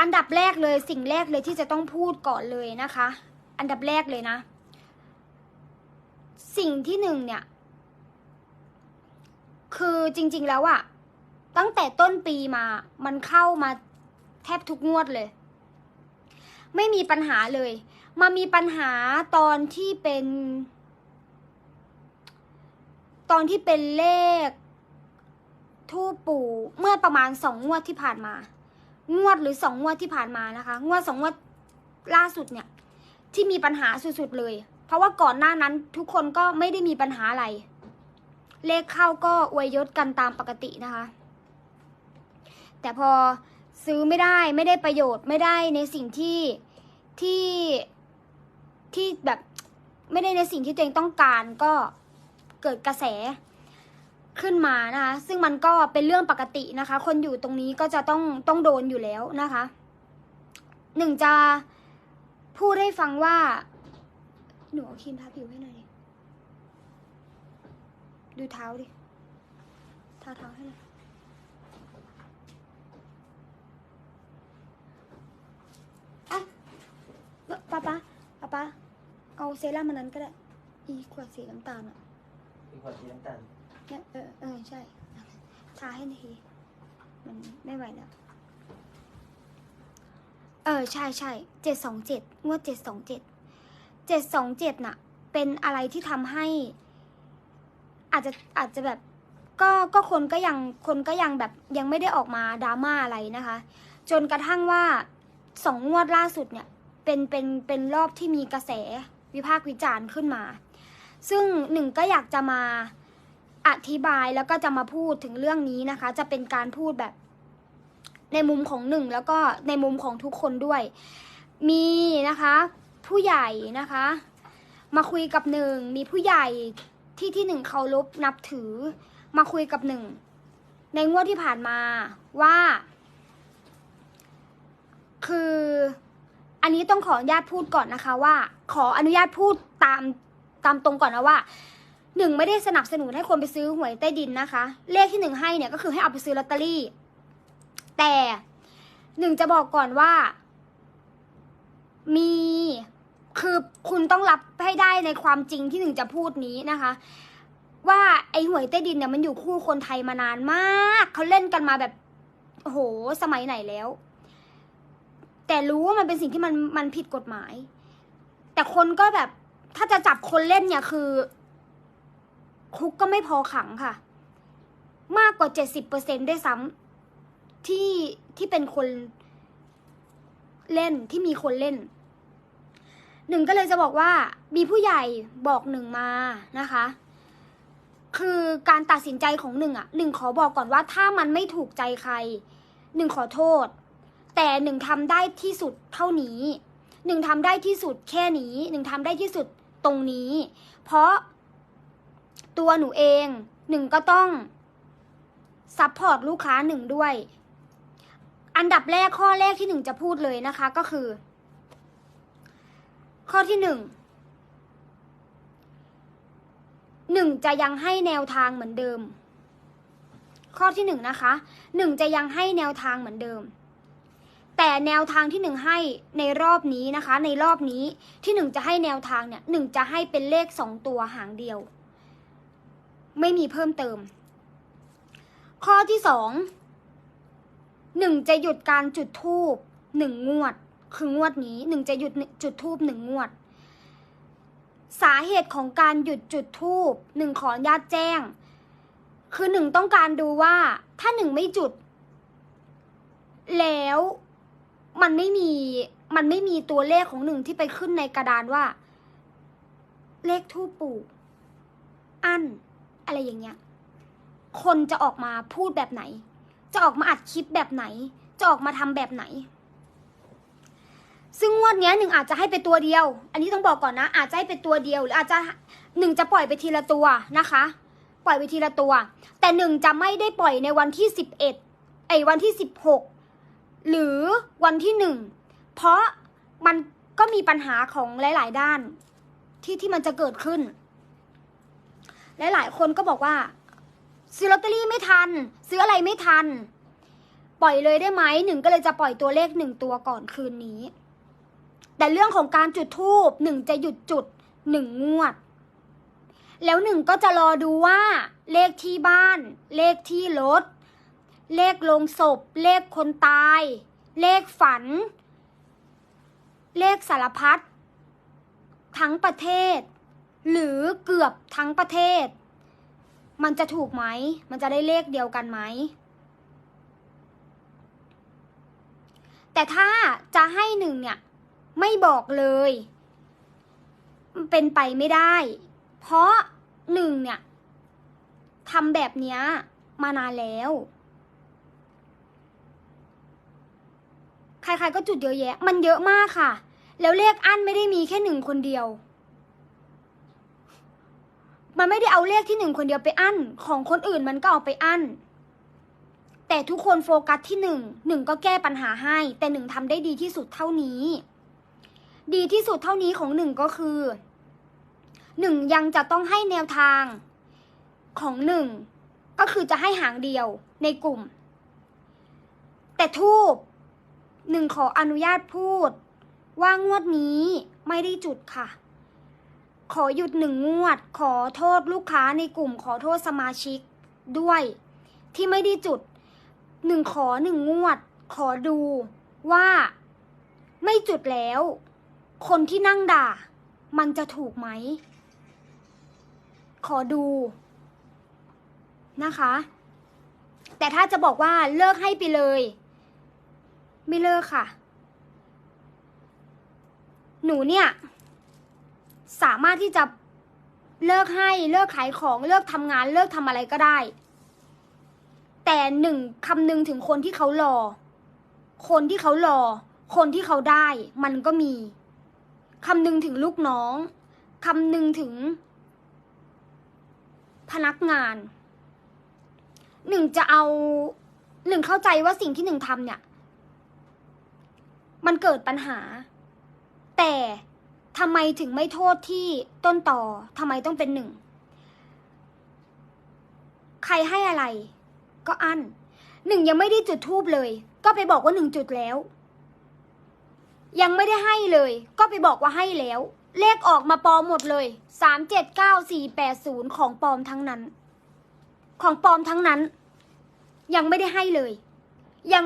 อันดับแรกเลยสิ่งแรกเลยที่จะต้องพูดก่อนเลยนะคะ อันดับแรกเลยนะ สิ่งที่หนึ่งเนี่ย คือจริง ๆแล้วอะตั้งแต่ต้นปีมา มันเข้ามาแทบทุกงวดเลย ไม่มีปัญหาเลย มามีปัญหาตอนที่เป็น ตอนที่เป็นเลขทูปปู่เมื่อประมาณสองงวดที่ผ่านมา งวดหรือสองงวดที่ผ่านมานะคะ งวดสองงวดล่าสุดเนี่ย ที่มีปัญหาสุดๆเลย เพราะว่าก่อนหน้านั้นทุกคนก็ไม่ได้มีปัญหาอะไร เลขเข้าก็อวยยศกันตามปกตินะคะ แต่พอซื้อไม่ได้ไม่ได้ประโยชน์ไม่ได้ในสิ่งที่ที่ที่แบบไม่ได้ในสิ่งที่ตัวเองต้องการก็เกิดกระแส ขึ้นมานะคะ ซึ่งมันก็เป็นเรื่องปกตินะคะ คนอยู่ตรงนี้ก็จะต้องต้องโดนอยู่แล้วนะคะหนึ่งจะพูดให้ฟังว่า หนูเอาครีมทาผิวให้หน่อยดิดูเท้าดิทาเท้าให้หน่อยอะป้าป้าป้าป้าเอาเซรั่มมันนั้นก็ได้ อีขวดสีน้ำตาลอะมีความสีน้ำตาล เนี่ยเออเออใช่ทาให้ทีมันไม่ไหวแล้ว เออใช่ใช่เจ็ดสองเจ็ดงวดเจ็ดสองเจ็ดเจ็ดสองเจ็ดน่ะ เป็นอะไรที่ทำให้ อาจจะอาจจะแบบ ก็ก็คนก็ยังคนก็ยังแบบยังไม่ได้ออกมาดราม่าอะไรนะคะ จนกระทั่งว่าสองงวดล่าสุดเนี่ย เป็นเป็นเป็นรอบที่มีกระแสวิพากษ์วิจารณ์ขึ้นมา ซึ่งหนึ่งก็อยากจะมา อธิบายแล้วก็จะมาพูดถึงเรื่องนี้นะคะ จะเป็นการพูดแบบในมุมของหนึ่งแล้วก็ในมุมของทุกคนด้วย มีนะคะ ผู้ใหญ่นะคะ มาคุยกับหนึ่งมีผู้ใหญ่ที่ที่หนึ่งเคารพนับถือ มาคุยกับหนึ่งในงวดที่ผ่านมาว่า คืออันนี้ต้องขออนุญาตพูดก่อนนะคะว่า ขออนุญาตพูดตามตามตรงก่อนนะว่า หนึ่งไม่ได้สนับสนุนให้คนไปซื้อหวยใต้ดินนะคะ เลขที่หนึ่งให้เนี่ยก็คือให้เอาไปซื้อลอตเตอรี่ แต่หนึ่งจะบอกก่อนว่า มีคือคุณต้องรับให้ได้ในความจริงที่หนึ่งจะพูดนี้นะคะ ว่าไอหวยใต้ดินเนี่ยมันอยู่คู่คนไทยมานานมากเขาเล่นกันมาแบบโอ้โหสมัยไหนแล้ว แต่รู้ว่ามันเป็นสิ่งที่มันมันผิดกฎหมาย แต่คนก็แบบถ้าจะจับคนเล่นเนี่ยคือ คุกก็ไม่พอขังค่ะ มากกว่าเจ็ดสิบเปอร์เซ็นได้ซ้ำที่ที่เป็นคนเล่นที่มีคนเล่น หนึ่งก็เลยจะบอกว่ามีผู้ใหญ่บอกหนึ่งมานะคะ คือการตัดสินใจของหนึ่งอะหนึ่งขอบอกก่อนว่าถ้ามันไม่ถูกใจใคร หนึ่งขอโทษ แต่หนึ่งทำได้ที่สุดเท่านี้หนึ่งทำได้ที่สุดแค่นี้หนึ่งทำได้ที่สุดตรงนี้ เพราะ ตัวหนูเองหนึ่งก็ต้องซัพพอร์ตลูกค้าหนึ่งด้วย อันดับแรกข้อแรกที่หนึ่งจะพูดเลยนะคะก็คือ ข้อที่หนึ่งหนึ่งจะยังให้แนวทางเหมือนเดิม ข้อที่หนึ่งนะคะหนึ่งจะยังให้แนวทางเหมือนเดิม แต่แนวทางที่หนึ่งให้ในรอบนี้นะคะ ในรอบนี้ที่หนึ่งจะให้แนวทางเนี่ยหนึ่งจะให้เป็นเลขสองตัวหางเดียว ไม่มีเพิ่มเติม ข้อที่สองหนึ่งจะหยุดการจุดทูบหนึ่งงวด คืองวดนี้หนึ่งจะหยุดจุดทูบหนึ่งงวด สาเหตุของการหยุดจุดทูบหนึ่งขออนุญาตแจ้ง คือหนึ่งต้องการดูว่าถ้าหนึ่งไม่จุด แล้วมันไม่มีมันไม่มีตัวเลขของหนึ่งที่ไปขึ้นในกระดานว่า เลขทูปปู่อัน อะไรอย่างเงี้ย คนจะออกมาพูดแบบไหน จะออกมาอัดคลิปแบบไหน จะออกมาทำแบบไหน ซึ่งงวดนี้หนึ่งอาจจะให้เป็นตัวเดียว อันนี้ต้องบอกก่อนนะ อาจจะให้เป็นตัวเดียวหรืออาจจะหนึ่งจะปล่อยไปทีละตัวนะคะ ปล่อยไปทีละตัว แต่หนึ่งจะไม่ได้ปล่อยในวันที่สิบเอ็ดไอ้วันที่สิบหกหรือวันที่หนึ่งเพราะมันก็มีปัญหาของหลาย ๆ ด้านที่ที่มันจะเกิดขึ้น และหลายคนก็บอกว่า ซื้อลอตเตอรี่ไม่ทัน ซื้ออะไรไม่ทัน ปล่อยเลยได้ไหมหนึ่งก็เลยจะปล่อยตัวเลขหนึ่งตัวก่อนคืนนี้ แต่เรื่องของการจุดทูบหนึ่งจะหยุดจุดหนึ่งงวด แล้วหนึ่งก็จะรอดูว่า เลขที่บ้าน เลขที่รถ เลขลงศพ เลขคนตาย เลขฝัน เลขสารพัดทั้งประเทศ หรือเกือบทั้งประเทศ มันจะถูกไหม มันจะได้เลขเดียวกันไหม แต่ถ้าจะให้หนึ่งเนี่ย ไม่บอกเลย เป็นไปไม่ได้ เพราะหนึ่งเนี่ยทำแบบนี้มานานแล้ว ใครๆก็จุดเยอะแยะ มันเยอะมากค่ะ แล้วเลขอั้นไม่ได้มีแค่หนึ่งคนเดียว มันไม่ได้เอาเลขที่หนึ่งคนเดียวไปอั้น ของคนอื่นมันก็เอาไปอั้น แต่ทุกคนโฟกัสที่หนึ่งหนึ่งก็แก้ปัญหาให้ แต่หนึ่งทำได้ดีที่สุดเท่านี้ ดีที่สุดเท่านี้ของหนึ่งก็คือหนึ่งยังจะต้องให้แนวทางของหนึ่งก็คือจะให้หางเดียวในกลุ่ม แต่ทูบหนึ่งขออนุญาตพูดว่างวดนี้ไม่ได้จุดค่ะ ขอหยุดหนึ่งงวด ขอโทษลูกค้าในกลุ่ม ขอโทษสมาชิกด้วย ที่ไม่ได้จุดหนึ่งขอหนึ่งงวด ขอดูว่าไม่จุดแล้ว คนที่นั่งด่า มันจะถูกไหม ขอดูนะคะ แต่ถ้าจะบอกว่าเลิกให้ไปเลย ไม่เลิกค่ะ หนูเนี่ย สามารถที่จะเลิกให้เลิกขายของเลิกทำงานเลิกทำอะไรก็ได้ แต่หนึ่งคำนึงถึงคนที่เขารอ คนที่เขารอ คนที่เขาได้ มันก็มีคำนึงถึงลูกน้องคำนึงถึง พนักงาน หนึ่งจะเอาหนึ่งเข้าใจว่าสิ่งที่หนึ่งทำเนี่ย มันเกิดปัญหา แต่ ทำไมถึงไม่โทษที่ต้นต่อทำไมต้องเป็นหนึ่ง ใครให้อะไร ก็อันหนึ่งยังไม่ได้จุดทูบเลย ก็ไปบอกว่าหนึ่งจุดแล้ว ยังไม่ได้ให้เลย ก็ไปบอกว่าให้แล้ว เลขออกมาปลอมหมดเลยสามเจ็ดเก้าสี่แปดศูนย์ของปลอมทั้งนั้น ของปลอมทั้งนั้น ยังไม่ได้ให้เลย ยัง